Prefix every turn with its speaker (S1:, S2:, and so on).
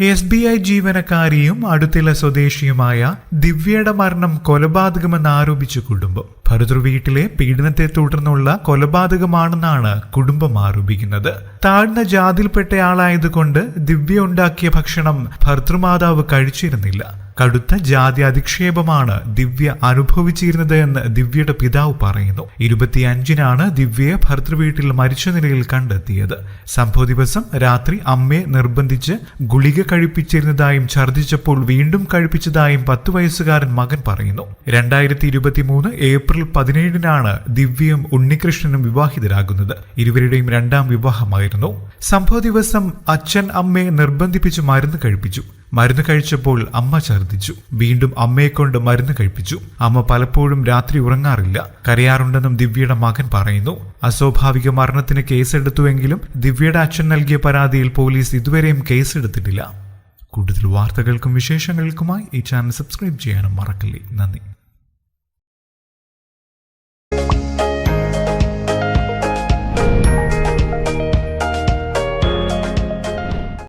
S1: S B I ജീവനക്കാരിയും അടുത്തുള്ള സ്വദേശിയുമായ ദിവ്യയുടെ മരണം കൊലപാതകമെന്ന് ആരോപിച്ചു കുടുംബം. ഭർതൃ വീട്ടിലെ പീഡനത്തെ തുടർന്നുള്ള കൊലപാതകമാണെന്നാണ് കുടുംബം ആരോപിക്കുന്നത്. താഴ്ന്ന ജാതിയിൽപ്പെട്ടയാളായതുകൊണ്ട് ദിവ്യ ഉണ്ടാക്കിയ ഭക്ഷണം ഭർതൃമാതാവ് കഴിച്ചിരുന്നില്ല. കടുത്ത ജാതി അധിക്ഷേപമാണ് ദിവ്യ അനുഭവിച്ചിരുന്നത് എന്ന് ദിവ്യയുടെ പിതാവ് പറയുന്നു. ഇരുപത്തിയഞ്ചിനാണ് ദിവ്യയെ ഭർത്തൃവീട്ടിൽ മരിച്ച നിലയിൽ കണ്ടെത്തിയത്. സംഭവ ദിവസം രാത്രി അമ്മയെ നിർബന്ധിച്ച് ഗുളിക കഴിപ്പിച്ചിരുന്നതായും ഛർദ്ദിച്ചപ്പോൾ വീണ്ടും കഴിപ്പിച്ചതായും പത്തു വയസ്സുകാരൻ മകൻ പറയുന്നു. രണ്ടായിരത്തി ഇരുപത്തിമൂന്ന് ഏപ്രിൽ പതിനേഴിനാണ് ദിവ്യയും ഉണ്ണികൃഷ്ണനും വിവാഹിതരാകുന്നത്. ഇരുവരുടെയും രണ്ടാം വിവാഹമായിരുന്നു. സംഭവ ദിവസം അച്ഛൻ അമ്മയെ നിർബന്ധിപ്പിച്ച് മരുന്ന് കഴിപ്പിച്ചു. മരുന്ന് കഴിച്ചപ്പോൾ അമ്മ ഛർദ്ദിച്ചു. വീണ്ടും അമ്മയെക്കൊണ്ട് മരുന്ന് കഴിപ്പിച്ചു. അമ്മ പലപ്പോഴും രാത്രി ഉറങ്ങാറില്ല. കരയാറുണ്ടെന്നും ദിവ്യയുടെ മകൻ പറയുന്നു. അസ്വാഭാവിക മരണത്തിന് കേസെടുത്തുവെങ്കിലും ദിവ്യയുടെ അച്ഛൻ നൽകിയ പരാതിയിൽ പോലീസ് ഇതുവരെയും കേസെടുത്തിട്ടില്ല. കൂടുതൽ വാർത്തകൾക്കും വിശേഷങ്ങൾക്കുമായി ഈ ചാനൽ സബ്സ്ക്രൈബ് ചെയ്യാനും മറക്കല്ലേ. നന്ദി.